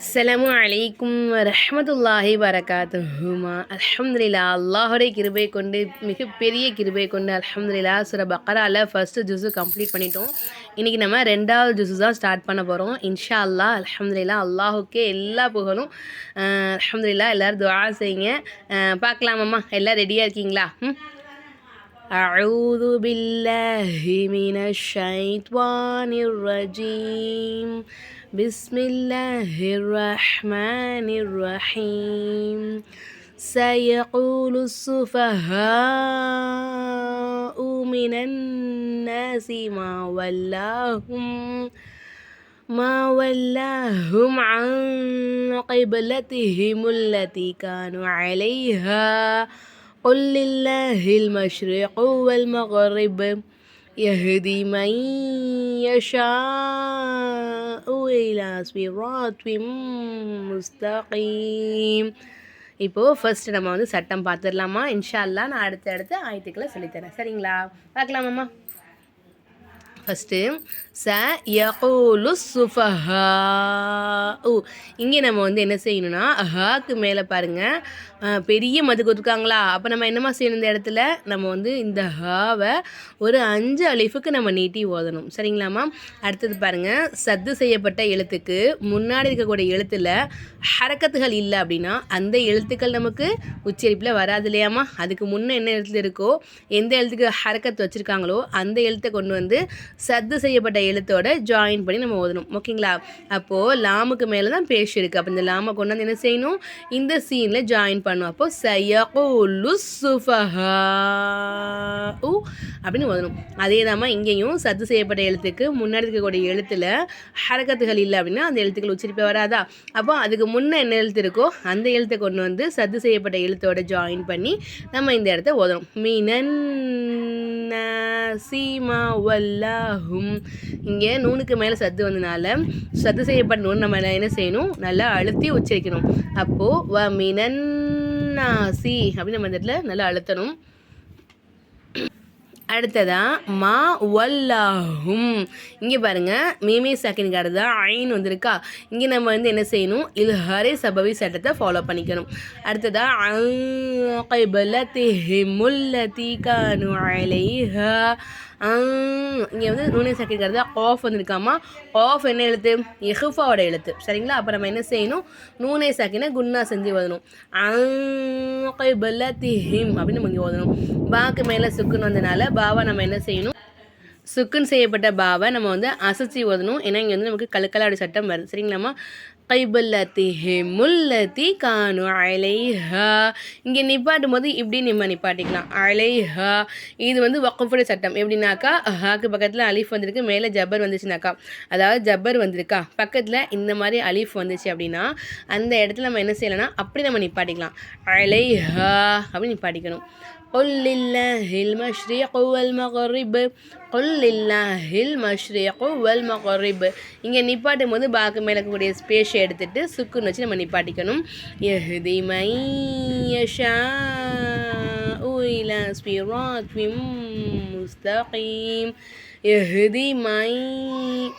அஸ்ஸலாமு அலைக்கும் ரஹ்மத்துல்லாஹி வரகாத்துஹுமா அல்ஹம்துலில்லா அல்லாஹுடைய கிருபை கொண்டு மிகப்பெரிய கிருபை கொண்டு அல்ஹம்துலில்லா சுர பக்கரால ஃபஸ்ட்டு ஜூஸு கம்ப்ளீட் பண்ணிட்டோம் இன்றைக்கி நம்ம ரெண்டாவது ஜூஸு தான் ஸ்டார்ட் பண்ண போகிறோம் இன்ஷா அல்லாஹ் அல்ஹம்துலில்லா அல்லாஹுக்கே எல்லா புகழும் அஹ், அல்ஹம்துலில்லா எல்லோரும் துஆ செய்யுங்க அஹ், பார்க்கலாமாம்மா எல்லாம் ரெடியாக இருக்கீங்களா ம் أعوذ بالله من الشيطان الرجيم بسم الله الرحمن الرحيم سيقول السفهاء من الناس ما ولاهم ما ولاهم عن قبلتهم التي كانوا عليها قل لله المشرق والمغرب يهدي من يشاء إلى صراط مستقيم இப்போது ஃபர்ஸ்ட் நம்ம வந்து சட்டம் பார்த்துடலாமா இன்ஷா அல்லாஹ் நான் அடுத்த அடுத்த ஆயத்துக்களை சொல்லித்தரேன் சரிங்களா பார்க்கலாமாம்மா ஃபஸ்ட்டு ச யகூலு சுஃபஹா. இங்கே நம்ம வந்து என்ன செய்யணும்னா ஹாக்கு மேலே பாருங்கள் பெரிய மது கொடுத்துருக்காங்களா? அப்போ நம்ம என்னம்மா செய்யணும் இந்த இடத்துல? நம்ம வந்து இந்த ஹாவை ஒரு அஞ்சு அழிஃபுக்கு நம்ம நீட்டி ஓதணும். சரிங்களாம்மா அடுத்தது பாருங்கள் சத்து செய்யப்பட்ட எழுத்துக்கு முன்னாடி இருக்கக்கூடிய எழுத்தில் ஹரக்கத்துகள் இல்லை அப்படின்னா அந்த எழுத்துக்கள் நமக்கு உச்சரிப்பில் வராது இல்லையாம்மா அதுக்கு முன்னே என்ன எழுத்து இருக்கோ எந்த எழுத்துக்கு ஹரக்கத்து வச்சுருக்காங்களோ அந்த எழுத்தை கொண்டு வந்து சத்து செய்யப்பட்ட எழுத்தோட ஜாயின் பண்ணி நம்ம ஓதணும். ஓகேங்களா அப்போது லாமுக்கு மேலே தான் பேஷ் இருக்குது அப்போ இந்த லாமை கொண்டாந்து என்ன செய்யணும்? இந்த சீனில் ஜாயின் பண்ணும். அப்போ சயகுலு சுஃபஹா. அப்படின்னு ஓதணும் அதே தான் இங்கேயும் சத்து செய்யப்பட்ட எழுத்துக்கு முன்னாடி இருக்கக்கூடிய எழுத்தில் ஹரக்கத்துகள் இல்லை அப்படின்னா அந்த எழுத்துக்கள் உச்சரிப்பே வராதா? அப்போ அதுக்கு முன்னே என்ன எழுத்து இருக்கோ அந்த எழுத்தை கொண்டு வந்து சத்து செய்யப்பட்ட எழுத்தோட ஜாயின் பண்ணி நம்ம இந்த இடத்த ஓதணும். மீனன் சீமா வல்லாஹும். இங்கே நூனுக்கு மேலே சத்து வந்தனால சத்து செய்யப்பட்ட நூன் நம்ம என்ன செய்யணும்? நல்லா அழுத்தி உச்சரிக்கணும். அப்போது வ மினன்னாசி அப்படின்னு நம்ம இந்த இடத்துல நல்லா அழுத்தணும். அடுத்ததா மா வல்லாஹும். இங்கே பாருங்க மீமே சாக்கின் தான் ஐன் வந்திருக்கா. இங்கே நம்ம வந்து என்ன செய்யணும்? இது ஹரே சபவி சட்டத்தை ஃபாலோ பண்ணிக்கணும். அடுத்ததா முல்லதி கானு அலைஹா. இங்கே வந்து நூனே சாக்கின் தான் ஆஃப் வந்திருக்காமா? ஆஃப் என்ன எழுத்து? எஹுஃபாவோட எழுத்து. சரிங்களா? அப்போ நம்ம என்ன செய்யணும்? நூனே சாக்கினை குன்னா செஞ்சு ஓதணும். ஹிம் அப்படின்னு நம்ம இங்கே ஓதணும். பாக்கு மேலே சுக்குன்னு வந்தனால பாவா நம்ம என்ன செய்யணும்? சுக்குன் செய்யப்பட்ட பாவை நம்ம வந்து அசைச்சி ஓதணும் ஏன்னா இங்கே வந்து நமக்கு கழுக்கலாடி சட்டம் வருது. சரிங்களாம்மா? கைபுல்லத்தி முல்லத்தி கானு அலைஹா. இங்கே நிப்பாட்டும் போது இப்படி நம்ம நிப்பாட்டிக்கலாம். அலைஹா. இது வந்து வக்கஃபுடைய சட்டம். எப்படின்னாக்கா ஹாக்கு பக்கத்தில் அலிஃப் வந்திருக்கு மேலே ஜப்பர் வந்துச்சுனாக்கா. அதாவது ஜப்பர் வந்திருக்கா. பக்கத்தில் இந்த மாதிரி அலிஃப் வந்துச்சு அப்படின்னா அந்த இடத்துல நம்ம என்ன செய்யலைன்னா அப்படி நம்ம நிப்பாட்டிக்கலாம். அலைஹா. அப்படின்னு நிப்பாட்டிக்கணும். قل لله المشرق والمغرب قل لله المشرق والمغرب இங்கே நிப்பாட்டும் போது பாக்கு மேலே இருக்கக்கூடிய ஸ்பேஸ் எடுத்துட்டு சுக்குன்னு வச்சு நம்ம நிப்பாட்டிக்கணும் எஹ்தி மையஷா إلى صراط مستقيم எஹ்தி மை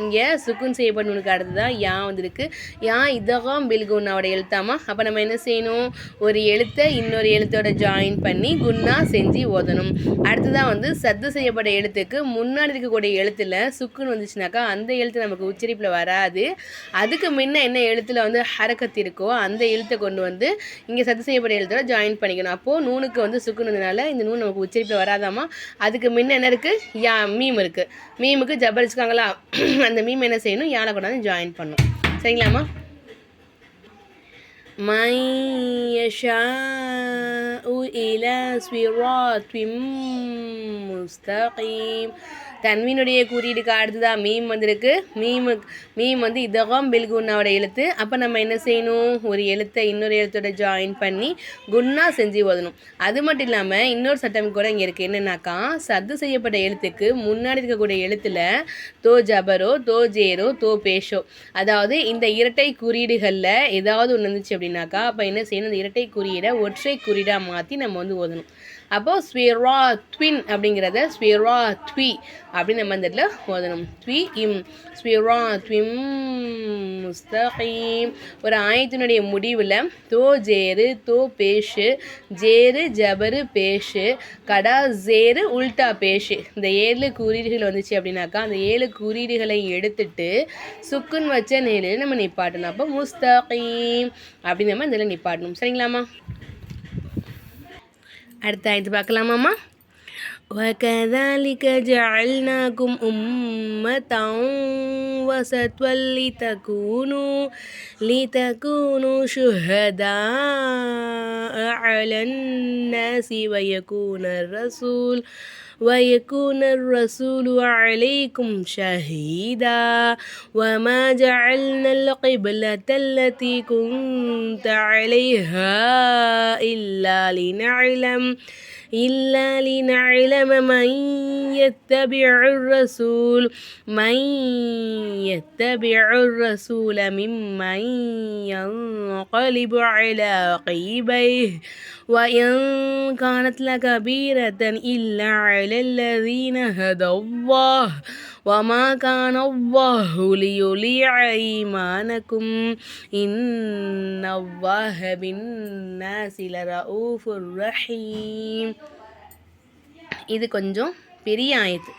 இங்கே சுக்குன் செய்யப்பட்டவனுக்கு அடுத்ததான் யா வந்திருக்கு. யா இதகம் பில்குன்னாவோட எழுத்தாமா? அப்போ நம்ம என்ன செய்யணும்? ஒரு எழுத்தை இன்னொரு எழுத்தோட ஜாயின் பண்ணி குன்னா செஞ்சு ஓதணும். அடுத்ததாக வந்து சத்து செய்யப்பட்ட எழுத்துக்கு முன்னாடி இருக்கக்கூடிய எழுத்தில் சுக்குன்னு வந்துச்சுனாக்கா அந்த எழுத்து நமக்கு உச்சரிப்பில் வராது. அதுக்கு முன்ன என்ன எழுத்தில் வந்து ஹரக்கத்து இருக்கோ அந்த எழுத்தை கொண்டு வந்து இங்கே சத்து செய்யப்பட்ட எழுத்தோட ஜாயின் பண்ணிக்கணும். அப்போது நூனுக்கு வந்து சுக்குன்னு வந்ததுனால இந்த நூன் நமக்கு உச்சரிப்பில் வராதாமா? அதுக்கு முன்ன என்ன இருக்குது யா மீம் இருக்குது மீமுக்கு ஜபர் வச்சுக்காங்களா அந்த மீம் என்ன செய்யணும் யானை கொண்டாந்து ஜாயின் பண்ணும் சரிங்களாம்மா من يشاء إلى صراط مستقيم தன்வீனுடைய குறியீடுக்கு அடுத்ததாக மீம் வந்திருக்கு. மீமு மீம் வந்து இதகம் பில் குன்னாவோட எழுத்து. அப்போ நம்ம என்ன செய்யணும்? ஒரு எழுத்தை இன்னொரு எழுத்தோட ஜாயின் பண்ணி குன்னா செஞ்சு ஓதணும். அது மட்டும் இல்லாமல் இன்னொரு சட்டம் கூட இங்கே இருக்குது என்னென்னாக்கா சத்து செய்யப்பட்ட எழுத்துக்கு முன்னாடி இருக்கக்கூடிய எழுத்தில் தோ ஜபரோ தோ ஜேரோ தோ பேஷோ. அதாவது இந்த இரட்டை குறியீடுகளில் ஏதாவது ஒன்று இருந்துச்சு அப்படின்னாக்கா அப்போ என்ன செய்யணும்? இந்த இரட்டை குறியீடை ஒற்றை குறியீடாக மாற்றி நம்ம வந்து ஓதணும். அப்போது ஸ்வீரா த்வின் அப்படிங்கிறத ஸ்வீரா த்வி அப்படின்னு நம்ம இந்த இடத்துல ஓதணும். த்வி இம். ஸ்வீரா த்விம். முஸ்தகீம். ஒரு ஆயத்தினுடைய முடிவில் தோ ஜேரு தோ பேஷு ஜேரு ஜபரு பேஷு கடா ஜேரு உல்டா பேஷு. இந்த ஏழு குறியீடுகள் வந்துச்சு அப்படின்னாக்கா அந்த ஏழு குறியீடுகளை எடுத்துட்டு சுக்குன் வச்ச நிலையில் நம்ம நிப்பாட்டணும். அப்போ முஸ்தகீம் அப்படின்னு நம்ம இதில் நிப்பாட்டணும். சரிங்களாம்மா? அடுத்த ஆயத்து பார்க்கலாமாம்மா? وكذلك جعلناكم أمة وسطا لتكونوا لتكونوا شهداء على الناس ويكون الرسول ويكون الرسول عليكم شهيدا. وما جعلنا القبلة التي كنت عليها إلا لنعلم إلا لنعلم من يتبع الرسول من يتبع الرسول ممن ينقلب على عقبيه وإن كانت لكبيرة إلا على الذين هدى الله وما كان الله ليضيع إيمانكم إن الله بالناس لرؤوف رحيم இது கொஞ்சம் பெரிய ஆயத்து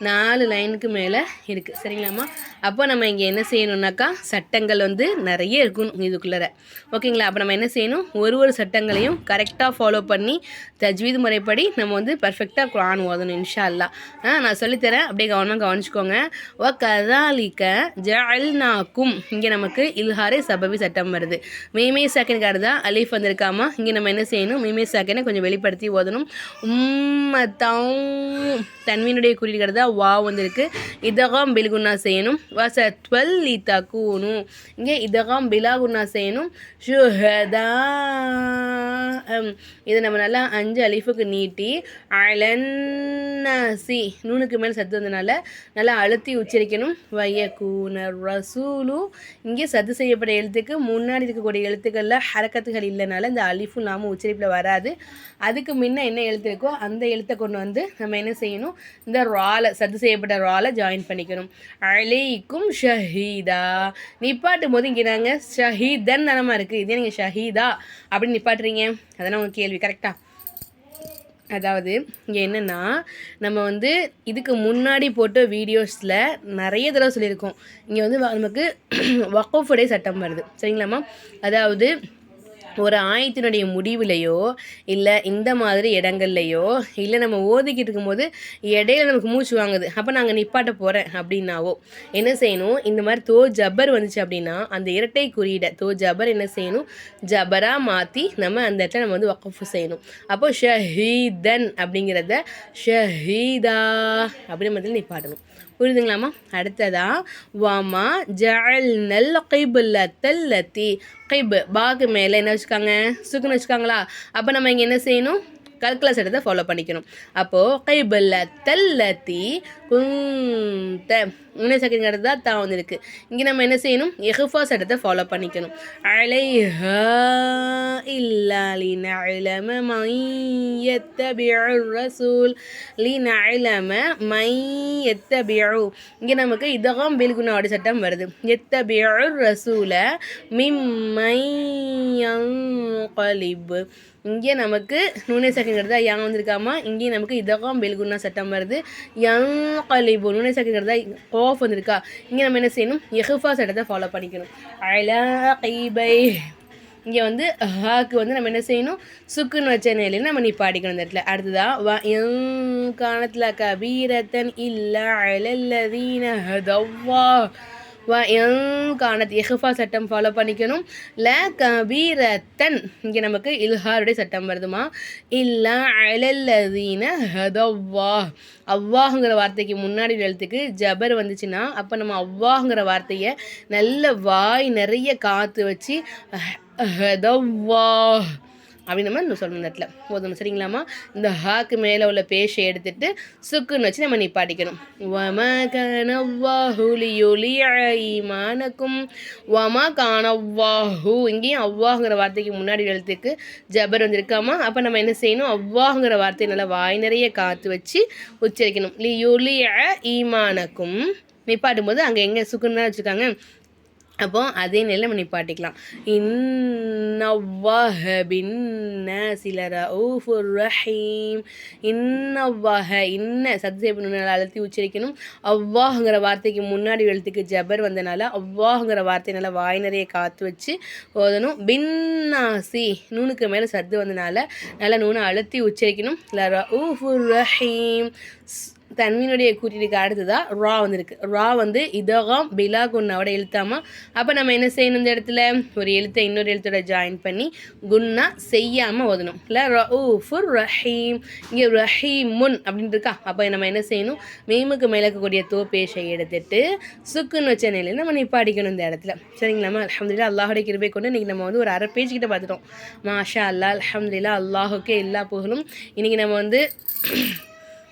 நாலு லைனுக்கு மேலே இருக்குது சரிங்களாம்மா? அப்போ நம்ம இங்கே என்ன செய்யணுன்னாக்கா சட்டங்கள் வந்து நிறைய இருக்கணும் இதுக்குள்ளே ஓகேங்களா? அப்போ நம்ம என்ன செய்யணும்? ஒரு ஒரு சட்டங்களையும் கரெக்டாக ஃபாலோ பண்ணி தஜ்வீது முறைப்படி நம்ம வந்து பர்ஃபெக்டாக குரான் ஓதணும் இன்ஷா அல்லா ஆ நான் சொல்லித்தரேன். அப்படியே கவனம் கவனிச்சுக்கோங்க. ஓ கதாலிக்க ஜல்நாக்கும் இங்கே நமக்கு இல்ஹாரே சபவி சட்டம் வருது. மேமே சாக்கினுக்காரு தான் அலீஃப் வந்திருக்காமா? இங்கே நம்ம என்ன செய்யணும்? மேமே சாக்கினை கொஞ்சம் வெளிப்படுத்தி ஓதணும். உம்மத்தம் தன்வீனுடைய குறியீடுகிறது தான் வா வந்திருக்கு. இதகாம் பில்குன்னா செய்யணும். வசத்வல் தக்கூனும் இங்கே இதகாம் பிலாகுன்னா செய்யணும். ஷுஹதா இதை நம்ம நல்லா அஞ்சு அலிஃபுக்கு நீட்டி அலன்னாசி நூனுக்கு மேலே சத்து வந்தனால நல்லா அழுத்தி உச்சரிக்கணும். வயக்கூனர் ரசூலு. இங்கே சத்து செய்யப்பட்ட எழுத்துக்கு முன்னாடி இருக்கக்கூடிய எழுத்துக்களில் ஹரக்கத்துகள் இல்லைனால இந்த அலிஃபும் இல்லாமல் உச்சரிப்பில் வராது. அதுக்கு முன்ன என்ன எழுத்து இருக்கோ அந்த எழுத்தை கொண்டு வந்து நம்ம என்ன செய்யணும்? இந்த ராலை சத்து செய்யப்பட்ட ராலை ஜாயின் பண்ணிக்கணும். அலைக்கும் ஷஹீதா. நிப்பாட்டும் போது இங்கே நாங்கள் ஷஹீதன் தனமாக இருக்குது இதே நீங்கள் ஷஹீதா? அப்படின்னு நிப்பாட்டுறீங்க? அதெல்லாம் உங்கள் கேள்வி கரெக்டாக அதாவது இங்கே என்னென்னா நம்ம வந்து இதுக்கு முன்னாடி போட்ட வீடியோஸில் நிறைய தடவை சொல்லியிருக்கோம். இங்கே வந்து நமக்கு வக்கோஃபுடைய சட்டம் வருது. சரிங்களாம்மா? அதாவது ஒரு ஆயத்தினுடைய முடிவுலையோ இல்லை இந்த மாதிரி இடங்கள்லையோ இல்லை நம்ம ஓதிக்கிட்டு இருக்கும்போது இடையில நமக்கு மூச்சு வாங்குது. அப்போ நாங்கள் நிப்பாட்ட போகிறேன் அப்படின்னாவோ என்ன செய்யணும்? இந்த மாதிரி தோ ஜபர் வந்துச்சு அப்படின்னா அந்த இரட்டை குறியீடை தோ ஜபர் என்ன செய்யணும்? ஜபராக மாற்றி நம்ம அந்த இடத்துல நம்ம வந்து வக்கஃபு செய்யணும். அப்போ ஷஹீதன் அப்படிங்கிறத ஷஹீதா அப்படின்னு மாதிரி நிப்பாட்டணும். புரியுதுங்களாம்மா? அடுத்ததா வாமா ஜல் நல் கைபுல்லத்தல்லத்தி கைபு பாக்கு மேலே என்ன வச்சுக்காங்க? சுக்குன்னு வச்சுக்காங்களா? அப்போ நம்ம இங்கே என்ன செய்யணும்? கல்குலஸ் எடுத்து ஃபாலோ பண்ணிக்கணும். அப்போது கைபுல்ல தல்லத்தி குந்த என்ன செகண்ட் இடத்துல தான் தான் வந்துருக்கு. இங்கே நம்ம என்ன செய்யணும்? எஹ்ஃபாஸ் சட்டத்தை ஃபாலோ பண்ணிக்கணும். அலை இல்லாலினம மையத்த ரசூல். லீனம மை எத்த பியழு இங்கே நமக்கு இதகம் பில்குனாவோட சட்டம் வருது. எத்த பியழு ரசூல மிம்மை கலிபு இங்கே நமக்கு நூனே செகண்ட் எடுத்தால் யாங் வந்திருக்காமா? இங்கே நமக்கு இதகம் பெல்குன்னா சட்டம் வருது. யங் கலிபு நூனே சக்கிங்கிறதா கோஃப் வந்திருக்கா. இங்கே நம்ம என்ன செய்யணும்? எஹ்ஃபா சட்டத்தை ஃபாலோ பண்ணிக்கணும். அலா கைபை. இங்கே வந்து ஹாக்கு வந்து நம்ம என்ன செய்யணும்? சுக்குன்னு வச்ச நிலையில் நம்ம நிப்பாடிக்கணும் இந்த இடத்துல. அடுத்ததான் வ காணத்தில் கபீரத்தன் இல்லை அழல்லதீன ஹதவ்வா. வ காணத் எஹ்ஃபா சட்டம் ஃபாலோ பண்ணிக்கணும். ல கபீரத்தன் இங்கே நமக்கு இல்ஹாருடைய சட்டம் வருதுமா. இல்லா அழல்லதீன ஹதவ்வா. அவ்வாஹுங்கிற வார்த்தைக்கு முன்னாடி எழுத்துக்கு ஜபர் வந்துச்சுன்னா அப்போ நம்ம அவ்வாஹுங்கிற வார்த்தையை நல்ல வாய் நிறைய காற்று வச்சு ஹதவ்வா. அப்படின்னு நம்ம இன்னும் சொல்லணும் இந்த இடத்துல. போதும்? சரிங்களாம்மா? இந்த ஹாக்கு மேலே உள்ள பேஷை எடுத்துட்டு சுக்குன்னு வச்சு நம்ம நிப்பாட்டிக்கணும். வம கனவாஹு ஈமானக்கும் வம கானவாஹு இங்கேயும் அவ்வாங்கிற வார்த்தைக்கு முன்னாடி எழுத்துக்கு ஜபர் வந்திருக்காமா? அப்போ நம்ம என்ன செய்யணும்? அவ்வாங்கிற வார்த்தையை நல்லா வாய் நிறைய காற்று வச்சு உச்சரிக்கணும். லியுலிய ஈமானக்கும் நிப்பாட்டும் போது அங்கே எங்கே சுக்குன்னு தான் வச்சுருக்காங்க? அப்போ அதே நிலை நம்ம நிப்பாட்டிக்கலாம். இன்னவ்வாஹ பின்னசிலர ஊஃபுர் ரஹீம் இன்னவ்வாஹ இன்ன சத்சேபு நல்லா அழுத்தி உச்சரிக்கணும். அவ்வாஹுங்கிற வார்த்தைக்கு முன்னாடி எழுத்துக்கு ஜபர் வந்தனால அவ்வாஹுங்கிற வார்த்தை நல்லா வாய் நிறைய காற்று வச்சு ஓதணும். பின்னாசி நூனுக்கு மேலே சத்து வந்தனால நல்லா நூனை அழுத்தி உச்சரிக்கணும். லர ஊஃபுர் ரஹீம் தன்மீனுடைய கூட்டிட்டு அடுத்ததா? ரா வந்திருக்கு. ரா வந்து இதகம் பிலா குன்னாவோட எழுத்தாமா? அப்போ நம்ம என்ன செய்யணும் இந்த இடத்துல? ஒரு எழுத்தை இன்னொரு எழுத்தோட ஜாயின் பண்ணி குன்னா செய்யாமல் ஓதணும். இல்லை? ரஃபுர் ரஹீம். இங்கே ரஹீமுன் அப்படின்னு இருக்கா? அப்போ நம்ம என்ன செய்யணும்? மீமுக்கு மேலே இருக்கக்கூடிய தோப்பேஷை எடுத்துட்டு சுக்குன்னு வச்ச நிலையில் நம்ம நிப்பாடிக்கணும் இந்த இடத்துல. சரிங்களாம்மா அலமதுல்லா அல்லாஹுடைய கிருபை கொண்டு இன்றைக்கி நம்ம வந்து ஒரு அரை பேஜ் கிட்ட பார்த்துட்டோம். மாஷா அல்லா அலமதுல்லா அல்லாஹுக்கே எல்லா புகழும். இன்றைக்கி நம்ம வந்து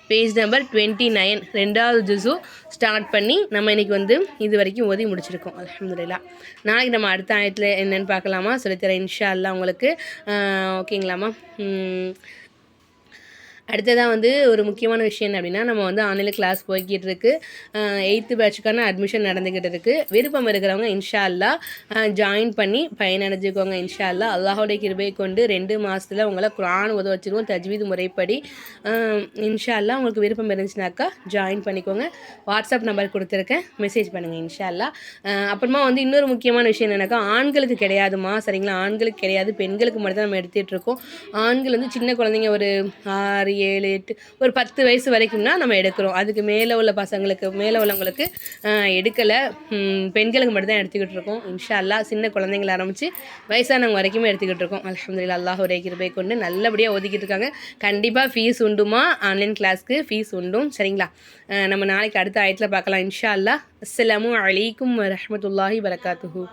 பேஜ் நம்பர் டுவெண்ட்டி நைன் ரெண்டாவது ஜூஸும் ஸ்டார்ட் பண்ணி நம்ம இன்றைக்கி வந்து இது வரைக்கும் ஓதி முடிச்சிருக்கோம். அலமதுல்லா நாளைக்கு நம்ம அடுத்த ஆயத்தில் என்னென்னு பார்க்கலாமா? சொல்லித்தரேன் இன்ஷா அல்லா உங்களுக்கு. ஓகேங்களாம்மா அடுத்ததாக வந்து ஒரு முக்கியமான விஷயம் என்ன அப்படின்னா நம்ம வந்து ஆன்லைனில் கிளாஸ் போய்கிட்டு இருக்கு எயித்து பேட்சுக்கான அட்மிஷன் நடந்துக்கிட்டு இருக்குது விருப்பம் இருக்கிறவங்க இன்ஷா அல்லா ஜாயின் பண்ணி பயனடைஞ்சுக்கோங்க இன்ஷா அல்லா அல்லாஹோடைய கிருபை கொண்டு ரெண்டு மாதத்தில் உங்களை குரான் உதவ வச்சுருவோம் தஜ்வீது முறைப்படி. இன்ஷா அல்லா உங்களுக்கு விருப்பம் இருந்துச்சுனாக்கா ஜாயின் பண்ணிக்கோங்க. வாட்ஸ்அப் நம்பர் கொடுத்துருக்கேன். மெசேஜ் பண்ணுங்கள் இன்ஷா அல்லா அப்புறமா வந்து இன்னொரு முக்கியமான விஷயம் என்னென்னாக்கா ஆண்களுக்கு கிடையாதுமா? சரிங்களா? ஆண்களுக்கு கிடையாது பெண்களுக்கு மட்டும் தான் நம்ம எடுத்துகிட்டு இருக்கோம் ஆண்கள் வந்து சின்ன குழந்தைங்க ஒரு ஆறு ஏழு எட்டு ஒரு பத்து வயசு வரைக்கும்னா நம்ம எடுக்கிறோம். அதுக்கு மேலே உள்ள பசங்களுக்கு மேலே உள்ளவங்களுக்கு எடுக்கலை. பெண்களுக்கு மட்டும்தான் எடுத்துக்கிட்டு இருக்கோம். இன்ஷா அல்லா சின்ன குழந்தைங்கள ஆரம்பித்து வயசானவங்க வரைக்குமே எடுத்துக்கிட்டு இருக்கோம். அலமதுல்லா அல்லாஹ் ஒரே கிருபை கொண்டு நல்லபடியாக ஒதுக்கிட்டு இருக்காங்க. கண்டிப்பாக ஃபீஸ் உண்டுமா? ஆன்லைன் கிளாஸ்க்கு ஃபீஸ் உண்டும். சரிங்களா? நம்ம நாளைக்கு அடுத்த ஆயத்தில் பார்க்கலாம். இன்ஷா அல்லா அஸ்லாம் அலைக்கும் வரமத்துல்லாஹி வரகாத்துஹூ